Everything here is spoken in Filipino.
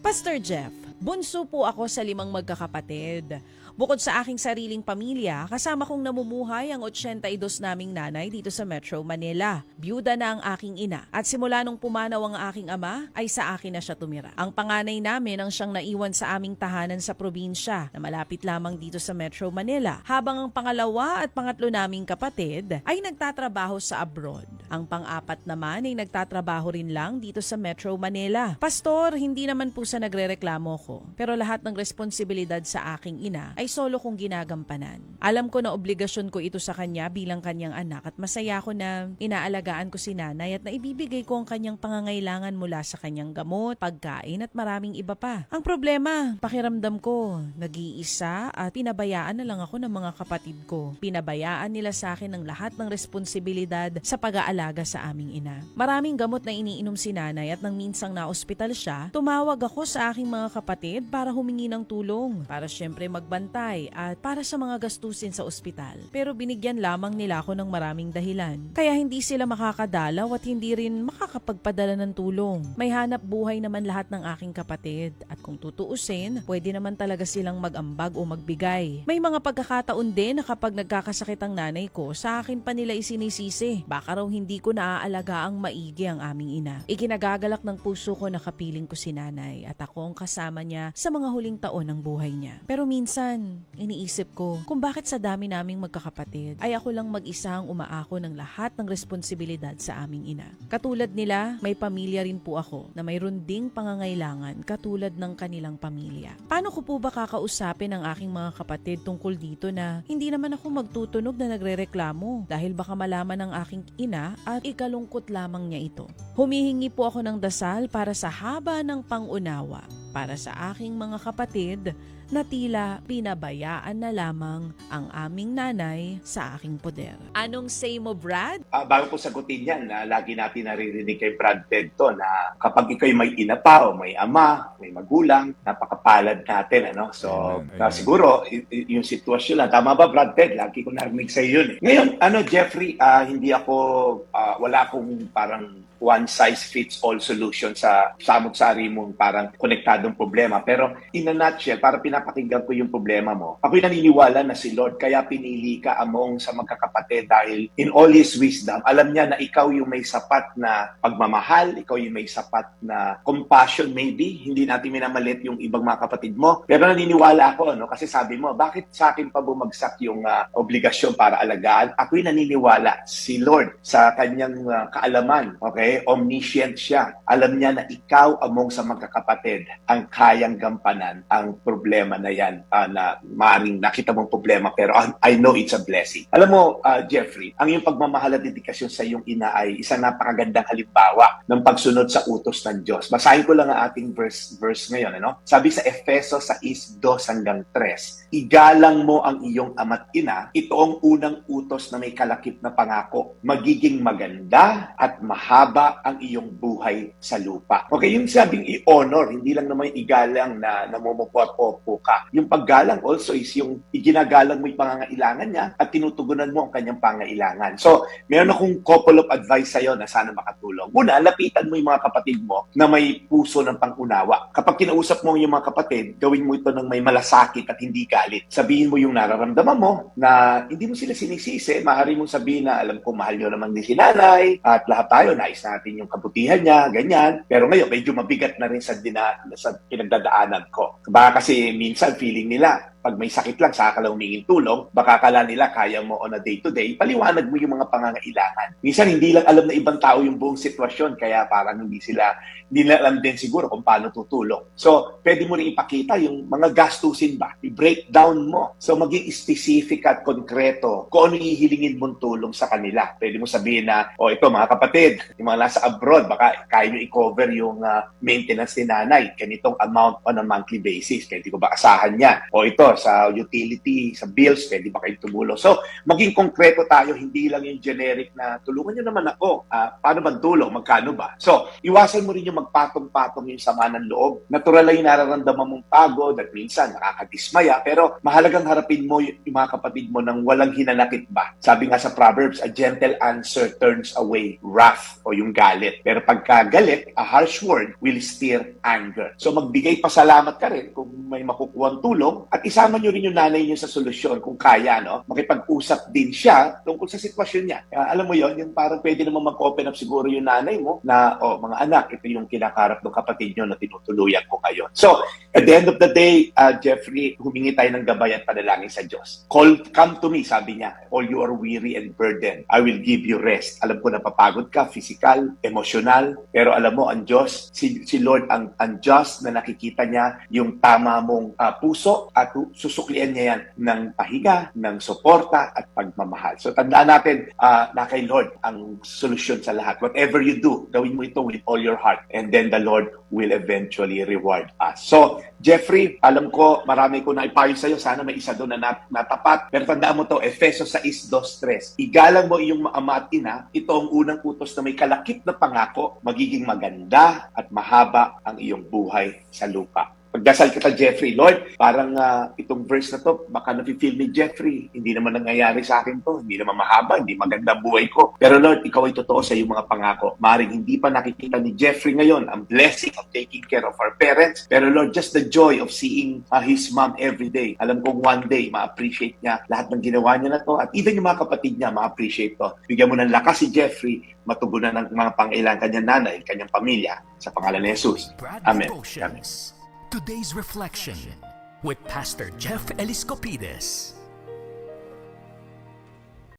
Pastor Jeff, bunso po ako sa limang magkakapatid. Bukod sa aking sariling pamilya, kasama kong namumuhay ang 82 naming nanay dito sa Metro Manila. Byuda na ang aking ina at simula nung pumanaw ang aking ama ay sa akin na siya tumira. Ang panganay namin ang siyang naiwan sa aming tahanan sa probinsya na malapit lamang dito sa Metro Manila habang ang pangalawa at pangatlo naming kapatid ay nagtatrabaho sa abroad. Ang pang-apat naman ay nagtatrabaho rin lang dito sa Metro Manila. Pastor, hindi naman po sa nagrereklamo ko. Pero lahat ng responsibilidad sa aking ina ay solo kong ginagampanan. Alam ko na obligasyon ko ito sa kanya bilang kanyang anak at masaya ko na inaalagaan ko si nanay at naibibigay ko ang kanyang pangangailangan mula sa kanyang gamot, pagkain at maraming iba pa. Ang problema, pakiramdam ko, nag-iisa at pinabayaan na lang ako ng mga kapatid ko. Pinabayaan nila sa akin ang lahat ng responsibilidad sa pag-aalaga sa aming ina. Maraming gamot na iniinom si nanay at nang minsang na-ospital siya, tumawag ako sa aking mga kapatid para humingi ng tulong, para syempre magbantay at para sa mga gastusin sa ospital. Pero binigyan lamang nila ako ng maraming dahilan. Kaya hindi sila makakadalaw at hindi rin makakapagpadala ng tulong. May hanap buhay naman lahat ng aking kapatid at kung tutuusin, pwede naman talaga silang mag-ambag o magbigay. May mga pagkakataon din na kapag nagkakasakit ang nanay ko, sa akin pa nila isinisisi. Baka raw hindi ko naaalaga ang maigi ang aming ina. Ikinagagalak ng puso ko na kapiling ko si nanay at ako ang kasama niya sa mga huling taon ng buhay niya. Pero minsan, iniisip ko kung bakit sa dami naming magkakapatid ay ako lang mag-isa ang umaako ng lahat ng responsibilidad sa aming ina. Katulad nila, may pamilya rin po ako na mayroon ding pangangailangan katulad ng kanilang pamilya. Paano ko po ba kakausapin ang aking mga kapatid tungkol dito na hindi naman ako magtutunog na nagrereklamo dahil baka malaman ng aking ina at ikalungkot lamang niya ito. Humihingi po ako ng dasal para sa haba ng pangunawa para sa aking mga kapatid na tila pinabayaan na lamang ang aming nanay sa aking poder. Anong say mo, Brad? Ah, bago po sagutin yan, na lagi natin naririnig kay Brad Ted to na kapag ikaw'y may ina pa o may ama, may magulang, napakapalad natin. Ano? So, Amen, ah, amen. siguro, yung sitwasyon lang. Tama ba, Brad Ted? Lagi ko narinig sa yun. Eh. Ngayon, ano, Jeffrey, ah, hindi ako, ah, wala akong parang one size fits all solution sa samot-sari mong parang konektadong problema. Pero in a nutshell, para pinapakinggan ko yung problema mo, ako'y naniniwala na si Lord kaya pinili ka among sa magkakapatid dahil in all His wisdom, alam niya na ikaw yung may sapat na pagmamahal, ikaw yung may sapat na compassion maybe. Hindi natin minamalit yung ibang mga kapatid mo. Pero naniniwala ako, no? kasi sabi mo, bakit sa akin pa bumagsak yung ah, obligasyon para alagaan? Ako'y naniniwala si Lord sa kanyang ah, kaalaman, okay? Omniscient siya. Alam niya na ikaw among sa magkakapatid ang kayang gampanan ang problema na yan ah, na maaaring nakita mong problema pero ah, I know it's a blessing. Alam mo, ah, Jeffrey, ang iyong pagmamahal at dedikasyon sa iyong ina ay isang napakagandang halimbawa ng pagsunod sa utos ng Diyos. Basahin ko lang ang ating verse, verse ngayon. Ano? Sabi sa Efeso sa 2 hanggang 3, Igalang mo ang iyong ama't ina, ito ang unang utos na may kalakip na pangako. Magiging maganda at mahaba ang iyong buhay sa lupa. Okay, yung sabing i-honor, hindi lang naman igalang na namumupo at opo ka. Yung paggalang also is yung iginagalang mo yung pangangailangan niya at tinutugunan mo ang kanyang pangangailangan. So, meron akong couple of advice sa'yo na sana makatulong. Una, lapitan mo yung mga kapatid mo na may puso ng pangunawa. Kapag kinausap mo yung mga kapatid, gawin mo ito ng may malasakit at hindi galit. Sabihin mo yung nararamdaman mo na hindi mo sila sinisisi. Maaari mong sabihin na alam ko mahal nyo naman din si nanay at lahat tayo nais natin yung kabutihan niya, ganyan. Pero ngayon, medyo mabigat na rin sa, dina, sa pinagdadaanan ko. Baka kasi minsan feeling nila, pag may sakit lang, saka ka humingin tulong, baka kala nila kaya mo on a day-to-day, paliwanag mo yung mga pangangailangan. Minsan, hindi lang alam na ibang tao yung buong sitwasyon, kaya parang hindi sila, hindi nila alam din siguro kung paano tutulong. So, pwede mo rin ipakita yung mga gastusin ba, i-break down mo. So, maging specific at konkreto kung ano hihilingin mong tulong sa kanila. Pwede mo sabihin na, o oh, ito mga kapatid, yung mga nasa abroad, baka kaya nyo i-cover yung ah, maintenance ni nanay, ganitong amount on a monthly basis. Kaya hindi ko ba asahan niya? O ito, sa utility, sa bills, pwede ba kayo tumulong? So, maging konkreto tayo, hindi lang yung generic na tulungan nyo naman ako. Ah, paano bang tulong? Magkano ba? So, iwasan mo rin yung magpatong-patong yung sama ng loob. Natural lang yung nararamdaman mong pagod at minsan nakakadismaya, pero mahalagang harapin mo yung, mga kapatid mo nang walang hinanakit ba. Sabi nga sa Proverbs, a gentle answer turns away wrath o yung galit. Pero pagka galit, a harsh word will steer anger. So magbigay pasalamat ka rin kung may makukuha tulong at isama nyo rin yung nanay nyo sa solusyon kung kaya, no? Makipag-usap din siya tungkol sa sitwasyon niya. Kaya alam mo yon yung parang pwede naman mag-open up siguro yung nanay mo na, oh, mga anak, ito yung kinakarap ng kapatid nyo na tinutuluyan ko ngayon. So, at the end of the day, uh, Jeffrey, humingi tayo ng gabay at panalangin sa Diyos. Call, come to me, sabi niya. All you are weary and burdened, I will give you rest. Alam ko na papagod ka, physical, emotional, pero alam mo, ang Diyos, si, si Lord ang, ang just na nakikita niya yung tama mong uh, puso at susuklian niya yan ng pahiga, ng suporta at pagmamahal. So tandaan natin uh, na kay Lord ang solusyon sa lahat. Whatever you do, gawin mo ito with all your heart and then the Lord will eventually reward us. So, Jeffrey, alam ko marami ko na ipayo sa'yo. Sana may isa doon na nat- natapat. Pero tandaan mo to, Efeso 6.2.3. Igalang mo iyong ama at ina. Ito ang unang utos na may kalakip na pangako. Magiging maganda at mahaba ang iyong buhay sa lupa. Pagdasal kita, Jeffrey. Lord, parang ah, itong verse na to, baka nafe-feel ni Jeffrey. Hindi naman nangyayari sa akin to. Hindi naman mahaba, hindi maganda buhay ko. Pero Lord, ikaw ay totoo sa iyong mga pangako. Maring hindi pa nakikita ni Jeffrey ngayon ang blessing of taking care of our parents. Pero Lord, just the joy of seeing ah, his mom every day. Alam kong one day, ma-appreciate niya lahat ng ginawa niya na to. At even yung mga kapatid niya, ma-appreciate to. Bigyan mo ng lakas si Jeffrey, matugunan ng mga pangailangan kanyang nanay, kanyang pamilya. Sa pangalan ni Jesus. Brad Amen. Today's reflection with Pastor Jeff Eliscopides.